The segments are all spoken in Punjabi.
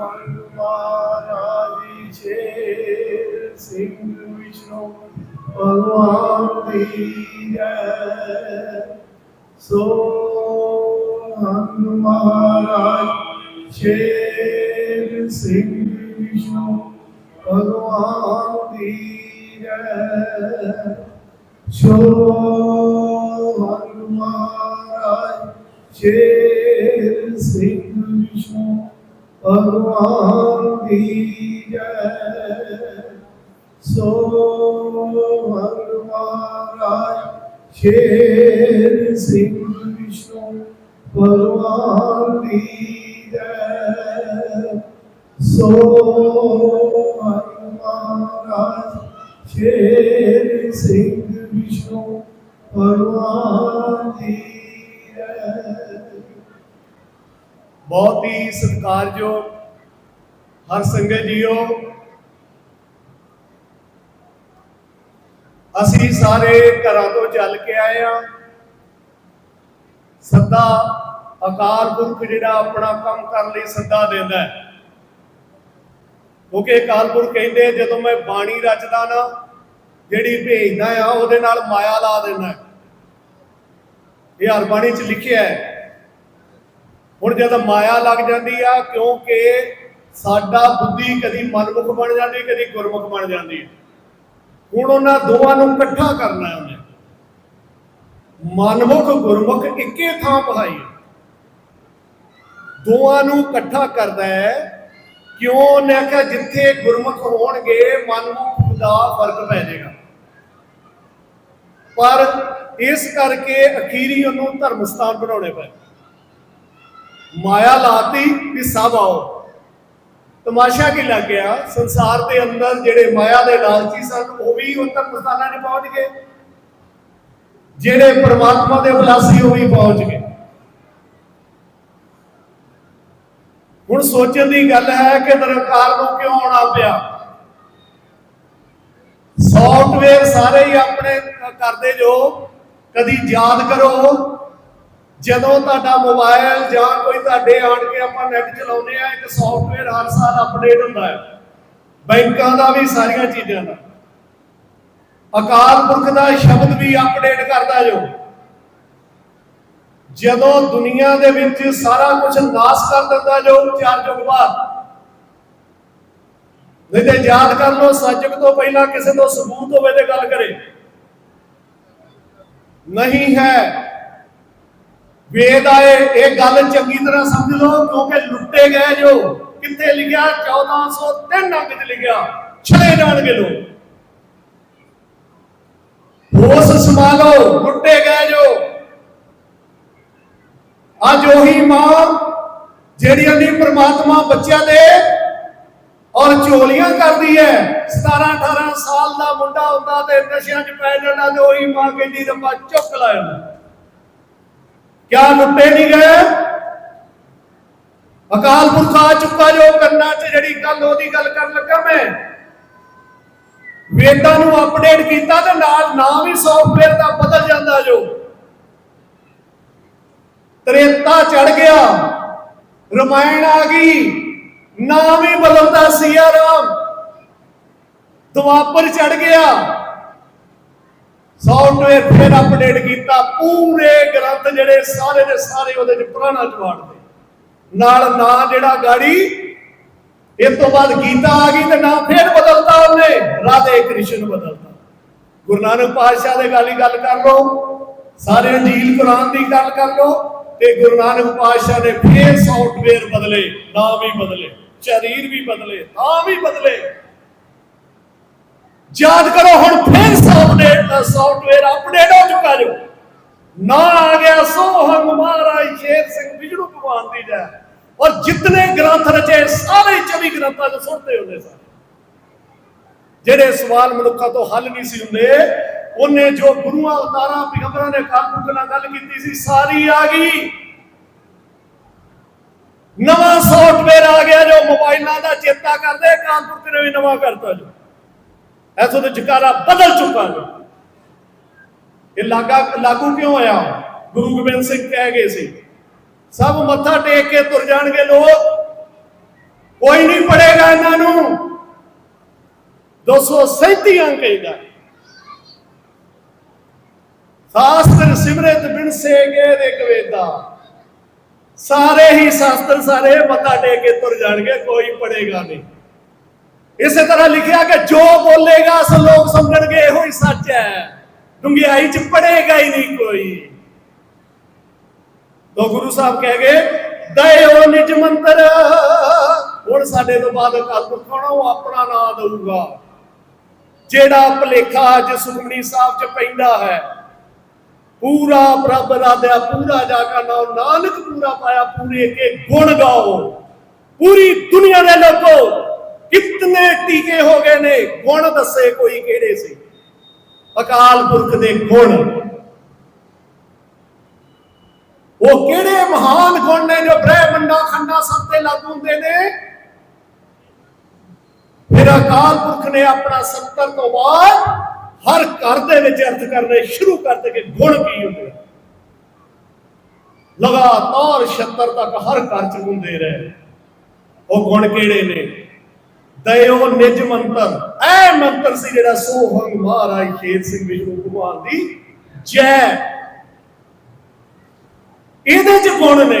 ਮਹਾਰਾਜ ਸ਼ੇਰ ਸਿੰਘ ਵਿਸ਼ਨੂੰ ਭਗਵਾਨ ਦੀ ਜੈ ਸੋ ਹਮ ਮਹਾਰਾਜ ਸ਼ੇਰ ਸਿੰਘ ਵਿਸ਼ਨੂੰ ਭਗਵਾਨ ਦੀ ਜੈ ਸੋ ਹਮ ਮਹਾਰਾਜ ਸ਼ੇਰ ਸਿੰਘ ਵਿਸ਼ਨੂੰ ਭਗਵਾਨ ਦੀ ਜੈ ਸੋ ਹਰ ਮਹਾਰਾਜ ਸ਼ੇਰ ਸਿੰਘ ਵਿਸ਼ਨੂੰ ਭਗਵਾਨ ਦੀ ਜੈ ਸੋ ਹਰ ਮਹਾਰਾਜ ਸ਼ੇਰ ਸਿੰਘ ਵਿਸ਼ਨੂੰ ਭਗਵਾਨ ਦੀ ਜੈ ਬਹੁਤ ਹੀ ਸਤਿਕਾਰਯੋਗ ਹਰ ਸੰਗਤ ਜੀਓ। ਅਸੀਂ ਸਾਰੇ ਘਰਾਂ ਤੋਂ ਚੱਲ ਕੇ ਆਏ ਆ ਸੱਦਾ ਅਕਾਲ ਪੁਰਖ ਜਿਹੜਾ ਆਪਣਾ ਕੰਮ ਕਰਨ ਲਈ ਸੱਦਾ ਦਿੰਦਾ ਹੈ। ਕਿਉਂਕਿ ਅਕਾਲ ਪੁਰਖ ਕਹਿੰਦੇ ਜਦੋਂ ਮੈਂ ਬਾਣੀ ਰਚਦਾ ਨਾ, ਜਿਹੜੀ ਭੇਜਦਾ ਆ, ਉਹਦੇ ਨਾਲ ਮਾਇਆ ਲਾ ਦਿੰਦਾ ਇਹ ਹਰ ਬਾਣੀ 'ਚ ਲਿਖਿਆ ਹੈ। ਹੁਣ ਜਦ ਮਾਇਆ ਲੱਗ ਜਾਂਦੀ ਆ, ਕਿਉਂਕਿ ਸਾਡਾ ਬੁੱਧੀ ਕਦੀ ਮਨਮੁਖ ਬਣ ਜਾਂਦੀ, ਕਦੀ ਗੁਰਮੁਖ ਬਣ ਜਾਂਦੀ ਹੈ ਹੁਣ ਉਹਨਾਂ ਦੋਵਾਂ ਨੂੰ ਇਕੱਠਾ ਕਰਨਾ ਹੈ ਉਹਨੇ। ਮਨਮੁਖ, ਗੁਰਮੁਖ ਇੱਕੇ ਥਾਂ ਪਹਾਈ ਦੋਵਾਂ ਨੂੰ ਇਕੱਠਾ ਕਰਦਾ ਹੈ। ਕਿਉਂ? ਉਹਨੇ ਆਖਿਆ, ਜਿੱਥੇ ਗੁਰਮੁਖ ਹੋਣਗੇ, ਮਨਮੁਖ ਦਾ ਫ਼ਰਕ ਪੈ ਜਾਏਗਾ। ਪਰ ਇਸ ਕਰਕੇ ਅਖੀਰੀ ਉਹਨੂੰ ਧਰਮ ਸਥਾਨ ਬਣਾਉਣੇ ਪਏ। ਮਾਇਆ ਲਾਤੀ ਵੀ ਸਭ ਆਓ। ਤਮਾਸ਼ਾ ਕੀ ਲੱਗ ਗਿਆ? ਸੰਸਾਰ ਦੇ ਅੰਦਰ ਜਿਹੜੇ ਮਾਇਆ ਦੇ ਲਾਲਚੀ ਸਨ, ਉਹ ਵੀ ਉਹ ਤੱਕ ਮਸਤਾਨਾ ਪਹੁੰਚ ਗਏ। ਜਿਹੜੇ ਪ੍ਰਮਾਤਮਾ ਦੇ ਬਲਾਸੀ, ਉਹ ਵੀ ਪਹੁੰਚ ਗਏ। ਹੁਣ ਸੋਚਣ ਦੀ ਗੱਲ ਹੈ ਕਿ ਨਿਰੰਕਾਰ ਨੂੰ ਕਿਉਂ ਆਉਣਾ ਪਿਆ? ਸੌਫਟਵੇਅਰ ਸਾਰੇ ਹੀ ਆਪਣੇ ਕਰਦੇ ਜੋ। ਕਦੀ ਯਾਦ ਕਰੋ ਜਦੋਂ ਤੁਹਾਡਾ ਮੋਬਾਈਲ ਜਾਂ ਕੋਈ ਤੁਹਾਡੇ ਆਣ ਕੇ ਆਪਾਂ ਨੈਟ ਚਲਾਉਂਦੇ ਆ ਇੱਕ ਸੌਫਟਵੇਅਰ ਹਰ ਸਾਲ ਅਪਡੇਟ ਹੁੰਦਾ ਹੈ। ਬੈਂਕਾਂ ਦਾ ਵੀ ਸਾਰੀਆਂ ਚੀਜ਼ਾਂ ਦਾ। ਅਕਾਲ ਪੁਰਖ ਦਾ ਸ਼ਬਦ ਵੀ ਅਪਡੇਟ ਕਰਦਾ ਜੋ। ਜਦੋਂ ਦੁਨੀਆ ਦੇ ਵਿੱਚ ਸਾਰਾ ਕੁਝ ਨਾਸ ਕਰ ਦਿੰਦਾ ਜੋ, ਚਾਰ ਯੁੱਗ ਬਾਅਦ ਨਹੀਂ ਤੇ ਯਾਦ ਕਰ ਲਓ ਸੱਜਕ ਤੋਂ ਪਹਿਲਾਂ ਕਿਸੇ ਤੋਂ ਸਬੂਤ ਹੋਵੇ ਤੇ ਗੱਲ ਕਰੇ। ਨਹੀਂ ਹੈ। ਵੇਦ ਆਏ, ਇਹ ਗੱਲ ਚੰਗੀ ਤਰ੍ਹਾਂ ਸਮਝ ਲਓ, ਕਿਉਂਕਿ ਲੁੱਟੇ ਗਏ ਜੋ। ਕਿੱਥੇ ਲਿਖਿਆ? 1403 ਅੰਗ ਚ ਲਿਖਿਆ। ਛੜੇ ਜਾਣਗੇ ਲੋਕ। ਹੋਸ ਸੰਭਾਲੋ ਲੁੱਟੇ ਗਏ ਜੋ। ਅੱਜ ਉਹੀ ਮਾਂ, ਜਿਹੜੀ ਅੰਨੀ ਪ੍ਰਮਾਤਮਾ ਬੱਚਿਆਂ ਦੇ ਔਰ ਝੋਲੀਆਂ ਕਰਦੀ ਹੈ। 17 18 ਸਾਲ ਦਾ ਮੁੰਡਾ ਹੁੰਦਾ ਤੇ ਨਸ਼ਿਆਂ 'ਚ ਪੈ ਜਾਂਦਾ ਤੇ ਉਹੀ ਮਾਂ ਕਹਿੰਦੀ, ਰੱਬਾ, ਚੁੱਕ ਲੈ ਇਹਨੂੰ ਕਿਆ ਲੁੱਟੇ ਨਹੀਂ ਗਏ? ਅਕਾਲ ਪੁਰਖ ਆ ਚੁੱਕਾ ਜੋ ਕੰਨਾਂ 'ਚ ਜਿਹੜੀ ਗੱਲ ਉਹਦੀ ਗੱਲ ਕਰਨ ਲੱਗਾ ਮੈਂ। ਵੇਦਾਂ ਨੂੰ ਅਪਡੇਟ ਕੀਤਾ ਤੇ ਨਾਲ ਨਾਮ ਹੀ ਸੌਫਟਵੇਅਰ ਦਾ ਬਦਲ ਜਾਂਦਾ ਜੋ। ਤ੍ਰੇਤਾ ਚੜ ਗਿਆ। ਰਮਾਇਣ ਆ ਗਈ। ਨਾਮ ਹੀ ਬਦਲਦਾ ਸੀਆ ਰਾਮ। ਦੁਆਪਰ ਚੜ ਗਿਆ। ਸੌਫਟਵੇਅਰ ਫਿਰ ਅਪਡੇਟ ਕੀਤਾ, ਪੂਰੇ ਗ੍ਰੰਥ ਜਿਹੜੇ ਸਾਰੇ ਦੇ ਸਾਰੇ ਉਹਦੇ ਚ ਪੁਰਾਣਾ ਜਵਾੜ ਨਾਲ ਨਾਂ ਜਿਹੜਾ ਗਾੜੀ ਇਸ ਤੋਂ ਬਾਅਦ ਗੀਤਾ ਆ ਗਈ ਤੇ ਨਾਂ ਫਿਰ ਬਦਲਤਾ ਉਹਨੇ, ਰਾਧੇ ਕ੍ਰਿਸ਼ਨ ਬਦਲਤਾ। ਗੁਰੂ ਨਾਨਕ ਪਾਤਸ਼ਾਹ ਦੇ ਗੱਲ ਗੱਲ ਕਰ ਲਓ, ਸਾਰੇ ਅੰਜੀਲ ਕੁਰਾਨ ਦੀ ਗੱਲ ਕਰ ਲਓ ਤੇ ਗੁਰੂ ਨਾਨਕ ਪਾਤਸ਼ਾਹ ਨੇ ਫਿਰ ਸੌਫਟਵੇਅਰ ਬਦਲੇ, ਨਾਮ ਵੀ ਬਦਲੇ, ਸ਼ਰੀਰ ਵੀ ਬਦਲੇ ਨਾਮ ਵੀ ਬਦਲੇ। ਯਾਦ ਕਰੋ, ਹੁਣ ਫਿਰ ਸੌਫਟਵੇਅਰ ਦਾ ਸੌਫਟਵੇਅਰ ਅਪਡੇਟ ਹੋ ਚੁੱਕਾ ਜੋ। ਨਾ ਆ ਗਿਆ ਸੋਹਮ ਮਹਾਰਾਜ ਸ਼ੇਰ ਸਿੰਘ ਵਿਜਣੂ ਭਗਵਾਨ ਦੀ ਜੈ। ਔਰ ਜਿਤਨੇ ਗ੍ਰੰਥ ਰਚੇ, ਸਾਰੇ 24 ਗ੍ਰੰਥਾਂ ਚ ਸੁਣਦੇ ਹੁੰਦੇ ਸਨ। ਜਿਹੜੇ ਸਵਾਲ ਮਨੁੱਖਾਂ ਤੋਂ ਹੱਲ ਨਹੀਂ ਸੀ ਹੁੰਦੇ, ਉਹਨੇ ਜੋ ਗੁਰੂਆਂ ਉਤਾਰਾਂ ਪੈਗੰਬਰਾਂ ਨੇ ਕਾਲਪੁਰਖ ਨਾਲ ਗੱਲ ਕੀਤੀ ਸੀ, ਸਾਰੀ ਆ ਗਈ। ਨਵਾਂ ਸੌਫਟਵੇਅਰ ਆ ਗਿਆ ਜੋ ਮੋਬਾਈਲਾਂ ਦਾ ਚੇਤਾ ਕਰਦੇ, ਕਾਨਪੁਰ ਨੇ ਵੀ ਨਵਾਂ ਕਰਤਾ ਜੋ। ਐਸੋ ਤੇ ਜਕਾਰਾ ਬਦਲ ਚੁੱਕਾ ਜੋ ਇਹ ਲਾਗਾ ਲਾਗੂ ਕਿਉਂ ਹੋਇਆ ਗੁਰੂ ਗੋਬਿੰਦ ਸਿੰਘ ਕਹਿ ਗਏ ਸੀ, ਸਭ ਮੱਥਾ ਟੇਕ ਕੇ ਤੁਰ ਜਾਣਗੇ ਲੋਕ। ਕੋਈ ਨਹੀਂ ਪੜੇਗਾ ਇਹਨਾਂ ਨੂੰ। 237 ਅੰਕ ਇਹਦਾ ਸ਼ਾਸਤਰ ਸਿਮਰਤ ਬਿਨ ਸੇਗੇ ਦੇ ਕਵੇਦਾ। ਸਾਰੇ ਹੀ ਸ਼ਾਸਤਰ ਸਾਰੇ ਮੱਥਾ ਟੇਕ ਕੇ ਤੁਰ ਜਾਣਗੇ, ਕੋਈ ਪੜੇਗਾ ਨਹੀਂ। ਇਸੇ ਤਰ੍ਹਾਂ ਲਿਖਿਆ ਕਿ ਜੋ ਬੋਲੇਗਾ ਸੋ ਲੋਕ ਸਮਝਣਗੇ, ਇਹੋ ਹੀ ਸੱਚ ਹੈ। ਡੁੰਗਿਆਈ ਚ ਪੜੇਗਾ ਹੀ ਨਹੀਂ ਕੋਈ। ਤੋ ਗੁਰੂ ਸਾਹਿਬ ਕਹਿ ਗਏ, ਦਇਓ ਨਿਜ ਮੰਤਰ। ਹੁਣ ਸਾਡੇ ਤੋਂ ਬਾਅਦ ਕੱਲ ਪੁਰਖਾਂ ਉਹ ਆਪਣਾ ਨਾਮ ਦਊਗਾ? ਜਿਹੜਾ ਭਲੇਖਾ ਅੱਜ ਸੁਖਮਨੀ ਸਾਹਿਬ ਚ ਪੈਂਦਾ ਹੈ, ਪੂਰਾ ਪ੍ਰਭ ਰਾਧਿਆ, ਪੂਰਾ ਜਾ ਕਾ ਨਾਮ ਨਾਨਕ ਪੂਰਾ ਪਾਇਆ, ਪੂਰੇ ਕੇ ਗੁਣ ਗਾਓ। ਪੂਰੀ ਦੁਨੀਆ ਦੇ ਲੋਕੋ ਕਿਤਨੇ ਟੀਕੇ ਹੋ ਗਏ ਨੇ? ਗੁਣ ਦੱਸੇ ਕੋਈ ਕਿਹੜੇ ਸੀ? ਅਕਾਲ ਪੁਰਖ ਦੇ ਗੁਣ। ਉਹ ਕਿਹੜੇ ਮਹਾਨ ਗੁਣ ਨੇ ਜੋ ਬ੍ਰਹਮੰਡਾ ਖੰਡਾ ਸਭ ਤੇ ਲਾਗੂ ਹੁੰਦੇ ਨੇ? ਫਿਰ ਅਕਾਲ ਪੁਰਖ ਨੇ ਆਪਣਾ 70 ਤੋਂ ਬਾਅਦ ਹਰ ਘਰ ਦੇ ਵਿੱਚ ਅਰਥ ਕਰਨੇ ਸ਼ੁਰੂ ਕਰ ਦਿੱਤੇ ਕਿ ਗੁਣ ਕੀ ਹੁੰਦੇ ਲਗਾਤਾਰ 76 ਤੱਕ ਹਰ ਘਰ ਚ ਹੁੰਦੇ ਰਹੇ। ਉਹ ਗੁਣ ਕਿਹੜੇ ਨੇ? ਦਇਓ ਨਿਜ ਮੰਤਰ। ਐ ਮੰਤਰ ਸੀ ਜਿਹੜਾ ਸੋਹੰਗ ਮਹਾਰਾਜ ਸ਼ੇਰ ਸਿੰਘ ਵਿਸ਼ਨੂੰ ਕੁਮਾਰ ਦੀ ਜੈ। ਇਹਦੇ ਚ ਗੁਣ ਨੇ।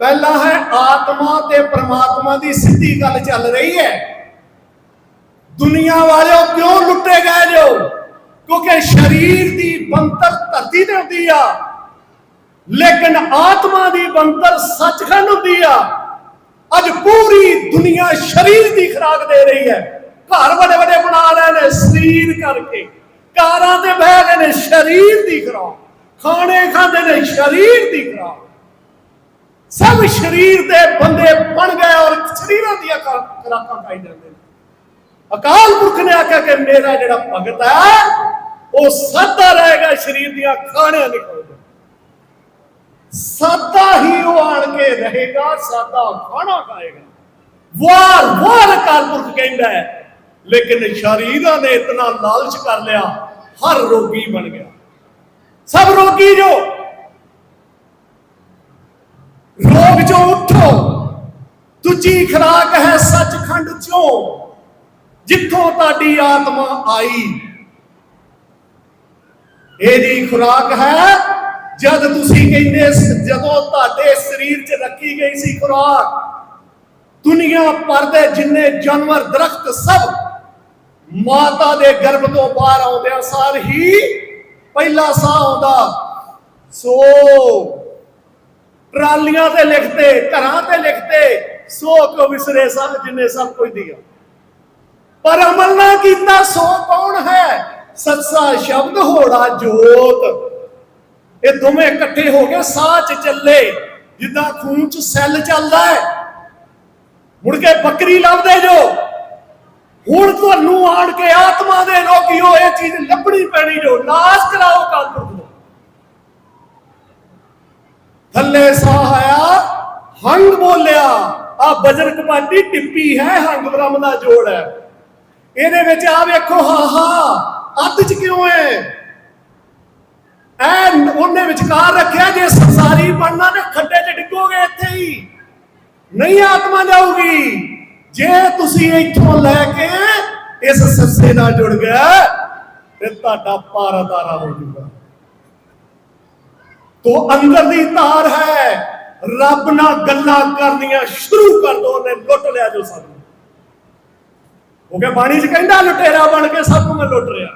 ਪਹਿਲਾ ਹੈ ਆਤਮਾ ਤੇ ਪ੍ਰਮਾਤਮਾ ਦੀ ਸਿੱਧੀ ਗੱਲ ਚੱਲ ਰਹੀ ਹੈ। ਦੁਨੀਆ ਵਾਲਿਓ ਕਿਉਂ ਲੁੱਟੇ ਗਏ ਜੋ ਕਿਉਂਕਿ ਸਰੀਰ ਦੀ ਬੰਤਰ ਧਰਤੀ ਤੇ ਹੁੰਦੀ ਆ। ਲੇਕਿਨ ਆਤਮਾ ਦੀ ਬੰਤਰ ਸੱਚਖੰਡ ਹੁੰਦੀ ਆ। ਅੱਜ ਪੂਰੀ ਦੁਨੀਆ ਸਰੀਰ ਦੀ ਖੁਰਾਕ ਦੇ ਰਹੀ ਹੈ। ਘਰ ਵੱਡੇ ਵੱਡੇ ਬਣਾ ਰਹੇ ਨੇ ਸਰੀਰ ਕਰਕੇ। ਕਾਰਾਂ ਤੇ ਬਹਿ ਗਏ ਨੇ ਸਰੀਰ ਦੀ ਖੁਰਾਕ। ਖਾਣੇ ਖਾਂਦੇ ਨੇ ਸਰੀਰ ਦੀ ਖੁਰਾਕ। ਸਭ ਸਰੀਰ ਦੇ ਬੰਦੇ ਬਣ ਗਏ ਔਰ ਸਰੀਰਾਂ ਦੀਆਂ ਖੁਰਾ- ਖੁਰਾਕਾਂ ਖਾਈ ਜਾਂਦੇ ਨੇ। ਅਕਾਲ ਪੁਰਖ ਨੇ ਆਖਿਆ ਕਿ ਮੇਰਾ ਜਿਹੜਾ ਭਗਤ ਹੈ, ਉਹ ਸਾਦਾ ਰਹੇਗਾ ਸਰੀਰ ਦੀਆਂ ਖਾਣਿਆਂ ਨਹੀਂ ਖਾਊਗਾ ਸਾਦਾ ਹੀ ਉਹ ਆਣ ਕੇ ਰਹੇਗਾ, ਸਾਦਾ ਖਾਣਾ ਖਾਏਗਾ। ਵਾਰ ਵਾਰ ਅਕਾਲ ਕਹਿੰਦਾ ਹੈ, ਲੇਕਿਨ ਸ਼ਰੀਰਾਂ ਨੇ ਇਤਨਾ ਲਾਲਚ ਕਰ ਲਿਆ, ਹਰ ਰੋਗੀ ਬਣ ਗਿਆ। ਸਭ ਰੋਗੀ ਜੋ, ਰੋਗ ਚੋਂ ਉੱਠੋ ਦੂਜੀ ਖਰਾਕ ਹੈ ਸੱਚਖੰਡ ਚੋਂ, ਜਿੱਥੋਂ ਤੁਹਾਡੀ ਆਤਮਾ ਆਈ। ਇਹਦੀ ਖੁਰਾਕ ਹੈ ਜਦ ਤੁਸੀਂ ਕਹਿੰਦੇ ਜਦੋਂ ਤੁਹਾਡੇ ਸਰੀਰ 'ਚ ਰੱਖੀ ਗਈ ਸੀ ਖੁਰਾਕ, ਦੁਨੀਆ ਭਰ ਦੇ ਜਿੰਨੇ ਜਾਨਵਰ, ਦਰਖਤ ਸਭ ਮਾਤਾ ਦੇ ਗਰਭ ਤੋਂ ਬਾਹਰ ਆਉਂਦਿਆਂ ਸਾਰ ਹੀ ਪਹਿਲਾ ਸਾਹ ਆਉਂਦਾ। ਸੋ ਟਰਾਲੀਆਂ ਤੇ ਲਿਖਤੇ, ਘਰਾਂ ਤੇ ਲਿਖਤੇ, ਸੋ ਕੋ ਵਿਸਰੇ ਸਭ ਜਿੰਨੇ ਸਭ ਕੋਈ ਦਿਆ? ਪਰ ਅਮਲ ਨਾ ਕੀਤਾ ਸੋ ਕੌਣ ਹੈ? ਸੱਚਾ ਸ਼ਬਦ ਹੋੜਾ ਜੋਤ। ਇਹ ਦੋਵੇਂ ਇਕੱਠੇ ਹੋ ਕੇ ਸਾਹ ਚ ਚੱਲੇ। ਜਿੱਦਾਂ ਖੂਨ ਚ ਸੈੱਲ ਚੱਲਦਾ ਹੈ। ਮੁੜ ਕੇ ਬੱਕਰੀ ਲੱਭਦੇ ਜੋ। ਹੁਣ ਤੁਹਾਨੂੰ ਆਣ ਕੇ ਆਤਮਾ ਦੇ ਰੋਗੀਓ, ਇਹ ਚੀਜ਼ ਲੱਭਣੀ ਪੈਣੀ ਜੋ। ਇਲਾਜ ਕਰਾਓ ਕਾਲਪੁਰਖ ਦਾ ਥੱਲੇ ਸਾਹ ਆਇਆ, ਹੰਗ ਬੋਲਿਆ। ਆ ਬਜਰ ਕਮਾਂਡੀ ਟਿੱਪੀ ਹੈ, ਹੰਗ ਬ੍ਰਹਮ ਦਾ ਜੋੜ ਹੈ। ਇਹਦੇ ਵਿੱਚ ਆ ਵੇਖੋ ਹਾ ਹਾ ਅੱਧ ਚ ਕਿਉਂ ਹੈ? ਐ ਉਹਨੇ ਵਿਚਕਾਰ ਰੱਖਿਆ ਜੇ ਸੰਸਾਰੀ ਬਣਨਾ ਤੇ ਖੱਡੇ 'ਚ ਡਿੱਗੋਗੇ ਇੱਥੇ ਹੀ। ਨਹੀਂ ਆਤਮਾ ਜਾਊਗੀ। ਜੇ ਤੁਸੀਂ ਇੱਥੋਂ ਲੈ ਕੇ ਇਸ ਸੱਸੇ ਨਾਲ ਜੁੜ ਗਿਆ ਤੇ ਤੁਹਾਡਾ ਪਾਰਾ ਤਾਰਾ ਹੋ ਜਾਊਗਾ ਤੋ ਅੰਦਰ ਦੀ ਤਾਰ ਹੈ, ਰੱਬ ਨਾਲ ਗੱਲਾਂ ਕਰਨੀਆਂ ਸ਼ੁਰੂ ਕਰ ਦੋ, ਉਹਨੇ ਲੁੱਟ ਲਿਆ ਜੋ ਸਾਨੂੰ ਉਹ ਕੇ ਬਾਣੀ ਚ ਕਹਿੰਦਾ, ਲੁਟੇਰਾ ਬਣ ਕੇ ਸਭ ਨੂੰ ਮੈਂ ਲੁੱਟ ਰਿਹਾ।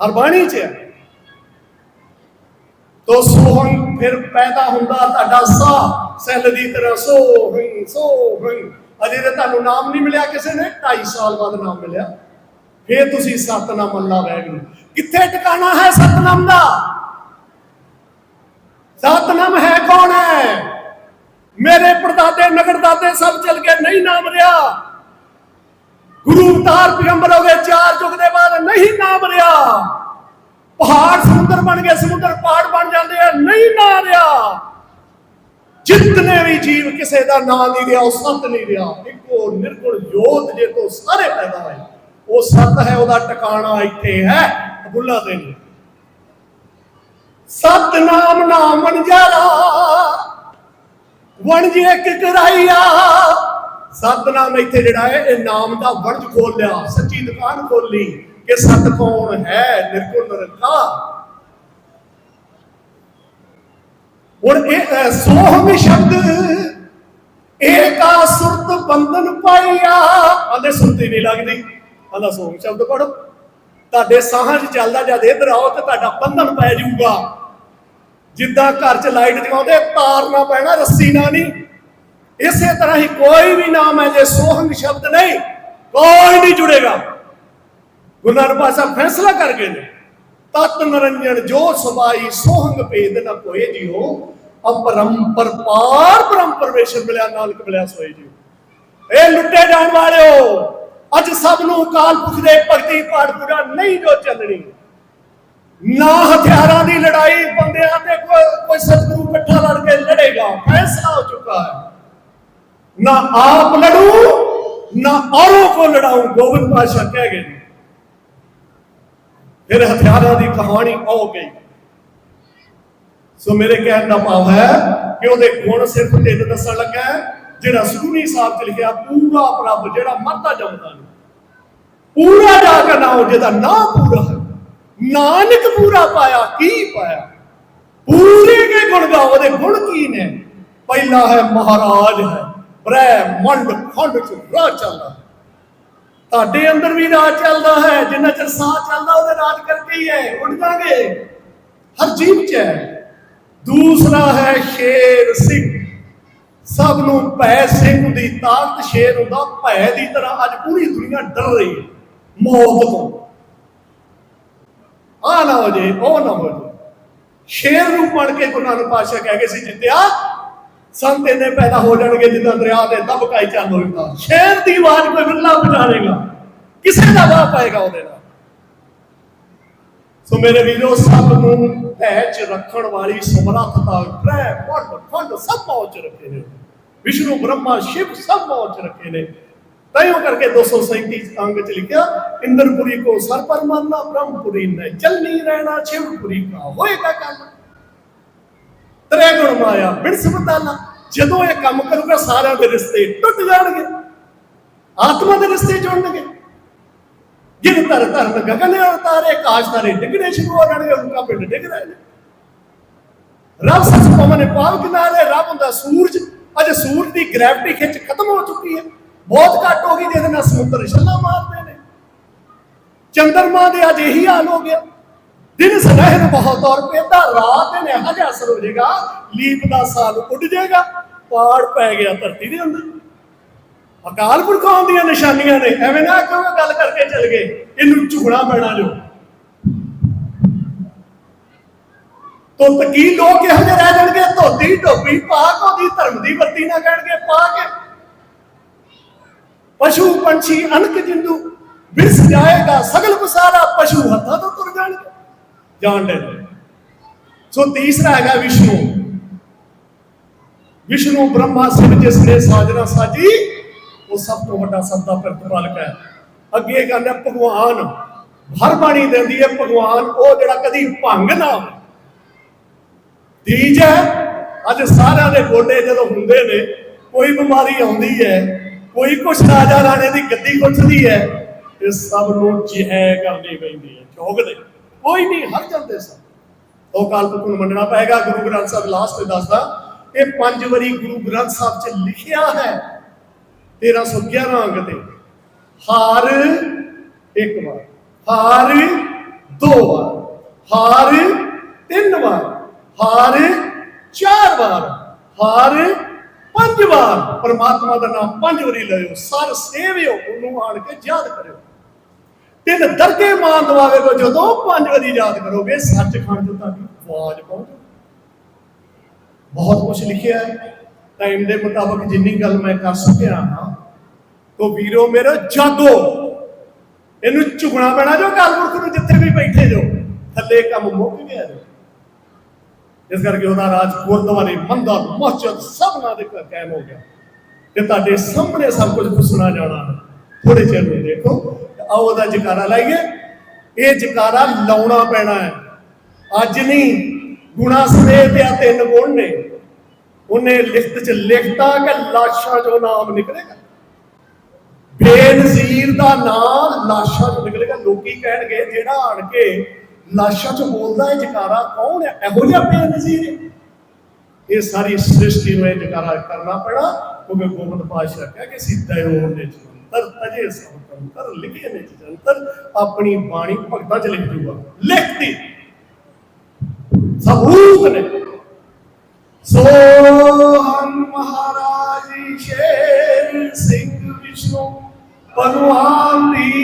ਹਰ ਬਾਣੀ ਚ ਹੈ। ਤੋ ਸੋਹਣ ਫਿਰ ਪੈਦਾ ਹੁੰਦਾ ਤੁਹਾਡਾ ਸਾਹ। ਸੈੱਲ ਦੀ ਤਰ੍ਹਾਂ ਸੋਹਣ ਸੋਹਣ ਅਜੇ ਤੇ ਤੁਹਾਨੂੰ ਨਾਮ ਨਹੀਂ ਮਿਲਿਆ ਕਿਸੇ ਨੇ 2.5 ਸਾਲ ਬਾਅਦ ਨਾਮ ਮਿਲਿਆ। ਫਿਰ ਤੁਸੀਂ ਸਤਨਾਮ ਅੱਲਾ ਵੈਗਰੂ ਕਿੱਥੇ ਟਿਕਾਣਾ ਹੈ ਸਤਨਾਮ ਦਾ? ਸਤਨਾਮ ਹੈ ਕੌਣ ਹੈ? ਮੇਰੇ ਪਰਦਾਦੇ ਨਗਰਦਾਦੇ ਸਭ ਚਲ ਗਏ, ਨਹੀਂ ਨਾਮ ਰਿਹਾ। ਗੁਰੂ ਅਵਤਾਰ ਪੈਗੰਬਰ ਹੋ ਗਏ, ਚਾਰ ਯੁੱਗ ਦੇ ਬਾਅਦ ਨਹੀਂ ਨਾਮ ਰਿਹਾ। ਪਹਾੜ ਸਮੁੰਦਰ ਬਣ ਗਏ, ਸਮੁੰਦਰ ਪਹਾੜ ਬਣ ਜਾਂਦੇ ਆ, ਨਹੀਂ ਨਾ ਰਿਹਾ। ਜਿਤਨੇ ਵੀ ਜੀਵ ਕਿਸੇ ਦਾ ਨਾਂ ਨਹੀਂ ਰਿਹਾ, ਉਹ ਸਤ ਨਹੀਂ ਰਿਹਾ। ਇੱਕੋ ਨਿਰਗੁਣ ਜੋਤ ਜੇ ਤੋਂ ਸਾਰੇ ਪੈਦਾ ਹੋਏ, ਉਹ ਸਤ ਹੈ, ਉਹਦਾ ਟਿਕਾਣਾ ਇੱਥੇ ਹੈ, ਅਬੁੱਲਾ ਦੇ ਨੇ ਸਤਨਾਮ ਨਾਮ ਮਨਜਾਰਾ ਵਣਜ ਇੱਕ ਕਰਾਈਆ। ਸਤਨਾਮ ਇੱਥੇ ਜਿਹੜਾ ਹੈ, ਇਹ ਨਾਮ ਦਾ ਵਣਜ ਖੋਲ ਲਿਆ ਸੱਚੀ ਦੁਕਾਨ ਖੋਲੀ। ਕਿ ਸਤ ਕੌਣ ਹੈ ਨਿਰਗੁਣ ਨਿਰੰਕਾਰ? ਹੁਣ ਇਹ ਅਹ, ਸ਼ਬਦ ਏਕਾ ਸੁਰਤ ਬੰਧਨ ਪਾਈਆ ਆਂਦੇ ਸੁਰਤੀ ਨਹੀਂ ਲੱਗਦੀ। ਆਂਦਾ ਸੋਹਮ ਸ਼ਬਦ ਪੜੋ ਤੁਹਾਡੇ ਸਾਹਾਂ 'ਚ ਚੱਲਦਾ ਜਦ ਇੱਧਰ ਆਓ ਤੇ ਤੁਹਾਡਾ ਬੰਧਨ ਪੈ ਜਾਊਗਾ। ਜਿੱਦਾਂ ਘਰ 'ਚ ਲਾਈਟ ਜਗਾਉਂਦੇ ਤਾਰ ਨਾ ਪੈਣਾ ਰੱਸੀ ਨਾ ਨਹੀਂ। ਇਸੇ ਤਰ੍ਹਾਂ ਹੀ ਕੋਈ ਵੀ ਨਾਮ ਹੈ ਜੇ ਸੋਹੰਗ ਸ਼ਬਦ ਨਹੀਂ ਕੋਈ ਨਹੀਂ ਜੁੜੇਗਾ। ਗੁਰੂ ਨਾਨਕ ਪਾਸ਼ਾ ਫੈਸਲਾ ਕਰ ਗਏ ਨੇ। ਤਤ ਨਰੰਜਨ ਜੋ ਸਮਾਈ ਸੋਹੰਗ ਭੇਦ ਨ ਕੋਏ ਜਿਉ ਅਪਰੰਪਰ ਪਾਰ ਬ੍ਰਹਮ ਪਰਮੇਸ਼ਰ ਮਿਲਿਆ, ਨਾਨਕ ਮਿਲਿਆ ਸੋਏ ਜਿਉ ਇਹ ਲੁੱਟੇ ਜਾਣ ਵਾਲਿਓ, ਅੱਜ ਸਭ ਨੂੰ ਕਾਲ ਪੁਰਖ ਦੇ ਭਗਤੀ ਪਾਠ ਪੂਰਾ ਨਹੀਂ ਜੋ ਚੱਲਣੀ। ਨਾ ਹਥਿਆਰਾਂ ਦੀ ਲੜਾਈ, ਬੰਦਿਆਂ ਤੇ ਕੋਈ ਕੋਈ ਸਤਿਗੁਰੂ ਇਕੱਠਾ ਲੜ ਕੇ ਲੜੇਗਾ, ਫੈਸਲਾ ਹੋ ਚੁੱਕਾ ਹੈ। ਨਾ ਆਪ ਲੜੂ, ਨਾ ਔਰੋਂ ਕੋ ਲੜਾਊ, ਗੋਬਿੰਦ ਪਾਸ਼ਾ ਕਹਿ ਗਏ ਨੇ। ਫਿਰ ਹਥਿਆਰਾਂ ਦੀ ਕਹਾਣੀ ਹੋ ਗਈ। ਸੋ ਮੇਰੇ ਕਹਿਣ ਦਾ ਭਾਵ ਹੈ ਕਿ ਉਹਦੇ ਗੁਣ ਸਿਰਫ ਤਿੰਨ ਦੱਸਣ ਲੱਗਾ ਜਿਹੜਾ ਸੁਖਨੀ ਸਾਹਿਬ ਚ ਲਿਖਿਆ, ਪੂਰਾ ਪ੍ਰਭ ਜਿਹੜਾ ਮਰਦਾ ਜਮਦਾ ਨਹੀਂ ਪੂਰਾ ਜਾ ਕੇ ਨਾ ਨਾਮ ਜਿਹਦਾ ਨਾ ਪੂਰਾ ਹੈ ਨਾਨਕ ਪੂਰਾ ਪਾਇਆ, ਕੀ ਪਾਇਆ? ਪੂਰੇ ਕੇ ਗੁਣ ਗਾਓ, ਉਹਦੇ ਗੁਣ ਕੀ ਨੇ? ਪਹਿਲਾ ਹੈ ਮਹਾਰਾਜ ਹੈ, ਬ੍ਰਹਮੰਡ ਖੰਡ ਚ ਰਾਜ ਚੱਲਦਾ ਹੈ। ਤੁਹਾਡੇ ਅੰਦਰ ਵੀ ਰਾਜ ਚੱਲਦਾ ਹੈ, ਜਿੰਨਾ ਚਿਰ ਸਾਹ ਚੱਲਦਾ ਉਹਦੇ ਰਾਜ ਕਰਕੇ ਹੀ ਹੈ, ਉੱਡ ਜਾਗੇ। ਹਰ ਜੀਵ ਚ ਹੈ। ਦੂਸਰਾ ਹੈ ਸ਼ੇਰ ਸਿੰਘ। ਸਭ ਨੂੰ ਭੈ ਸਿੰਘ ਦੀ ਤਾਕਤ, ਸ਼ੇਰ ਹੁੰਦਾ, ਭੈ ਦੀ ਤਰ੍ਹਾਂ ਅੱਜ ਪੂਰੀ ਦੁਨੀਆ ਡਰ ਰਹੀ ਹੈ, ਮੌਤ ਤੋਂ। ਆ ਨਾ ਹੋ ਜੇ, ਉਹ ਨਾ ਹੋ ਜੇ। ਸ਼ੇਰ ਨੂੰ ਪੜ ਕੇ ਗੁਰੂ ਨਾਨਕ ਪਾਤਸ਼ਾਹ ਕਹਿ ਗਏ ਸੀ, ਜਿੱਤਿਆ ਸੰਤ ਇੰਨੇ ਪੈਦਾ ਹੋ ਜਾਣਗੇ ਜਿੱਦਾਂ ਦਰਿਆ ਦੇ ਦਬਕਾਈ ਚੱਲ ਹੋਏਗਾ ਸ਼ੇਰ ਦੀ ਆਵਾਜ਼ ਕੋਈ ਵਿਰਲਾ ਬਚਾਣੇਗਾ ਕਿਸੇ ਦਾ ਵਾਹ ਪਾਏਗਾ ਉਹਦੇ ਨਾਲ। ਸੋ ਮੇਰੇ ਵੀਰੋ, ਸਭ ਨੂੰ ਭੈ ਚ ਰੱਖਣ ਵਾਲੀ ਸਮਰੱਥਤਾ ਗ੍ਰਹਿ ਪੜ ਖੰਡ ਸਭ ਪਹੁੰਚ ਰੱਖੇ ਨੇ। ਵਿਸ਼ਨੂੰ, ਬ੍ਰਹਮਾ, ਸ਼ਿਵ ਸਭ ਪਹੁੰਚ ਰੱਖੇ ਨੇ। ਤੈਨੂੰ ਕਰਕੇ 237 ਅੰਗ ਚ ਲਿਖਿਆ, ਇੰਦਰਪੁਰੀ ਕੋ ਸਰ ਪਰ ਬ੍ਰਹਮਪੁਰੀ ਨੇ ਚਲਨੀ ਰਹਿਣਾ ਸ਼ਿਵਪੁਰੀ ਕਾ ਹੋਏਗਾ ਕੰਮ। ਤਰੇ ਗੁਣ ਮਾਇਆ ਬਿਰਸ ਬਤਾਲਾ ਜਦੋਂ ਇਹ ਕੰਮ ਕਰੂਗਾ, ਸਾਰਿਆਂ ਦੇ ਰਿਸ਼ਤੇ ਟੁੱਟ ਜਾਣਗੇ। ਆਤਮਾ ਦੇ ਰਿਸ਼ਤੇ ਜੁੜਨਗੇ। ਜਿਨ ਧਰ ਧਰਨ ਗਗਨ ਅਵਤਾਰੇ ਕਾਸ਼ ਤਾਰੇ ਡਿੱਗਣੇ ਸ਼ੁਰੂ ਹੋ ਜਾਣਗੇ ਉਨਕਾ ਪਿੰਡ ਡਿੱਗ ਰਹੇ ਨੇ। ਰੱਬ ਸੱਚ ਪਵਨ ਪਾਵ ਕਿਨਾਰੇ, ਰੱਬ ਹੁੰਦਾ ਸੂਰਜ। ਅਜੇ ਸੂਰਜ ਦੀ ਗ੍ਰੈਵਿਟੀ ਖਿੱਚ ਖਤਮ ਹੋ ਚੁੱਕੀ ਹੈ। ਬਹੁਤ ਘੱਟ ਹੋ ਗਈ, ਜਿਹਦੇ ਨਾਲ ਸਮੁੰਦਰ ਛੱਲਾ ਮਾਰਦੇ ਨੇ। ਚੰਦਰਮਾ ਦੇ ਅੱਜ ਇਹੀ ਹਾਲ ਹੋ ਗਿਆ। ਦਿਨ ਸਨਹਿਰ ਬਹੁਤ ਔਰ ਪੈਂਦਾ, ਰਾਤ ਦੇ ਨੇ ਹਜਾ ਅਸਰ ਹੋ ਜਾਏਗਾ, ਲੀਪ ਦਾ ਸਾਲ ਉੱਡ ਜਾਏਗਾ, ਪਾੜ ਪੈ ਗਿਆ ਧਰਤੀ ਦੇ ਅੰਦਰ। ਅਕਾਲ ਪੁਰਖਾਂ ਦੀਆਂ ਨਿਸ਼ਾਨੀਆਂ ਨੇ, ਐਵੇਂ ਨਾ ਕਿਉਂ ਗੱਲ ਕਰਕੇ ਚੱਲ ਗਏ? ਇਹਨੂੰ ਝੁਕਣਾ ਪੈਣਾ ਜੋ। ਤੁੰਤ ਕੀ ਲੋਕ ਇਹੋ ਜਿਹੇ ਰਹਿ ਜਾਣਗੇ? ਧੋਤੀ ਟੋਪੀ ਪਾ ਕੇ ਧਰਮ ਦੀ ਵਰਤੀ ਨਾ ਕਹਿਣਗੇ ਪਾ ਕੇ ਪਸ਼ੂ ਪੰਛੀ ਅਨਕ ਜਿੰਦੂ, ਵਿਰਸ ਜਾਏਗਾ, ਸਗਲ ਬਸਾਰਾ ਪਸ਼ੂ ਹੱਥਾਂ ਤੋਂ ਤੁਰ ਜਾਣਗੇ। ਜਾਣ ਲੈ ਸੋ ਤੀਸਰਾ ਹੈਗਾ ਵਿਸ਼ਨੂੰ ਵਿਸ਼ਨੂੰ ਬ੍ਰਹਮਾ ਸਿਵ ਜਿਸ ਨੇ ਸਾਜਨਾ ਸਾਜੀ ਉਹ ਸਭ ਤੋਂ ਵੱਡਾ ਸਭ ਦਾ ਪ੍ਰਤੀਪਾਲਕ ਹੈ ਅੱਗੇ ਕਹਿੰਦਾ ਭਗਵਾਨ ਹਰ ਬਾਣੀ ਦਿੰਦੀ ਹੈ ਭਗਵਾਨ ਉਹ ਜਿਹੜਾ ਕਦੀ ਭੰਗ ਨਾ ਹੋਵੇ ਤੀਜ ਹੈ ਅੱਜ ਸਾਰਿਆਂ ਦੇ ਗੋਡੇ ਜਦੋਂ ਹੁੰਦੇ ਨੇ ਕੋਈ ਬਿਮਾਰੀ ਆਉਂਦੀ ਹੈ ਕੋਈ ਕੁਛ ਰਾਜਾ ਰਾਣੇ ਦੀ ਗੱਦੀ ਕੁੱਟਦੀ ਹੈ ਇਹ ਸਭ ਨੂੰ ਜਿਹ ਕਰਨੀ ਪੈਂਦੀ ਹੈ ਚੌਕਦੇ ਕੋਈ ਨਹੀਂ, ਹਰ ਜਾਂਦੇ ਸਨ। ਉਹ ਕਾਲ ਪੁਰਖ ਨੂੰ ਮੰਨਣਾ ਪਏਗਾ, ਗੁਰੂ ਗ੍ਰੰਥ ਸਾਹਿਬ ਲਾਸਟ ਤੇ ਦੱਸਦਾ, ਇਹ ਪੰਜ ਵਾਰੀ ਗੁਰੂ ਗ੍ਰੰਥ ਸਾਹਿਬ 'ਚ ਲਿਖਿਆ ਹੈ। 1311 ਅੰਗ ਤੇ। ਹਾਰ ਇੱਕ ਵਾਰ, ਹਾਰ ਦੋ ਵਾਰ, ਹਾਰ ਤਿੰਨ ਵਾਰ, ਹਾਰ ਚਾਰ ਵਾਰ, ਹਾਰ ਪੰਜ ਵਾਰ। ਪਰਮਾਤਮਾ ਦਾ ਨਾਮ ਪੰਜ ਵਾਰੀ ਲਿਓ ਸਰ ਸੇਵਿਓ, ਉਹਨੂੰ ਆਣ ਕੇ ਯਾਦ ਕਰਿਓ। ਤਿੰਨ ਦਰਗੇ ਮਾਨ ਦਵਾਵੇ ਕੋ ਜਦੋਂ ਪੰਜ ਵਾਰੀ ਯਾਦ ਕਰੋਗੇ, ਸੱਚਖੰਡ ਤੋਂ ਤੁਹਾਡੀ ਆਵਾਜ਼ ਪਹੁੰਚੂ ਬਹੁਤ ਕੁਝ ਲਿਖਿਆ ਹੈ। ਟਾਈਮ ਦੇ ਮੁਤਾਬਕ ਜਿੰਨੀ ਗੱਲ ਮੈਂ ਕਰ ਸਕਿਆ ਹਾਂ, ਤੋ ਵੀਰੋ ਮੇਰੇ ਜਾਗੋ ਇਹਨੂੰ ਝੁਕਣਾ ਪੈਣਾ ਜੋ ਕਾਲਪੁਰਖ ਨੂੰ ਜਿੱਥੇ ਵੀ ਬੈਠੇ ਜੋ, ਥੱਲੇ ਕੰਮ ਮੁੱਕ ਗਿਆ ਜੋ। ਇਸ ਕਰਕੇ ਉਹਦਾ ਰਾਜ ਗੁਰਦੁਆਰੇ, ਮੰਦਰ, ਮਸਜਿਦ ਸਭਨਾਂ ਦੇ ਕਾਇਮ ਹੋ ਗਿਆ। ਤੇ ਤੁਹਾਡੇ ਸਾਹਮਣੇ ਸਭ ਕੁਝ ਸੁਣਾ ਜਾਣਾ। ਥੋੜੇ ਚਿਰ ਨੂੰ ਦੇਖੋ ਆਓ ਉਹਦਾ ਜਕਾਰਾ ਲਾਈਏ। ਇਹ ਜਕਾਰਾ ਲਾਉਣਾ ਪੈਣਾ ਹੈ। ਅੱਜ ਨਹੀਂ, ਗੁਣਾ ਸਮੇਤ ਆ ਤਿੰਨ ਗੁਣ ਨੇ। ਉਹਨੇ ਲਿਖਤ ਚ ਲਿਖਤਾ ਕਿ ਲਾਸ਼ਾਂ ਚੋਂ ਨਾਮ ਨਿਕਲੇਗਾ। ਬੇਨਜ਼ੀਰ ਦਾ ਨਾਮ ਲਾਸ਼ਾਂ ਚੋਂ ਨਿਕਲੇਗਾ। ਲੋਕੀ ਕਹਿਣਗੇ, ਜਿਹੜਾ ਆਣ ਕੇ ਲਾਸ਼ਾਂ ਚੋਂ ਬੋਲਦਾ ਹੈ, ਜਕਾਰਾ ਕੌਣ ਹੈ? ਇਹੋ ਜਿਹਾ ਬੇਨਜ਼ੀਰ ਹੈ। ਇਹ ਸਾਰੀ ਸ੍ਰਿਸ਼ਟੀ ਨੂੰ ਇਹ ਜਕਾਰਾ ਕਰਨਾ ਪੈਣਾ, ਕਿਉਂਕਿ ਗੋਬਿੰਦ ਪਾਤਸ਼ਾਹ ਕਹਿ ਕੇ ਸਿੱਧਾ ਉਹ ਨੇ ਜੰਤਰ ਤਜੇ ਸੰਤਰ ਲਿਖੇ ਨੇ ਜੰਤਰ ਆਪਣੀ ਬਾਣੀ ਭਗਤਾਂ ਚ ਲਿਖ ਦੂਗਾ। ਲਿਖਤੀ ਸਬੂਤ ਨੇ। ਸੋ ਹਮ ਮਹਾਰਾਜ ਸ਼ੇਰ ਸਿੰਘ ਵਿਸ਼ਨੂੰ ਭਗਵਾਨ ਦੀ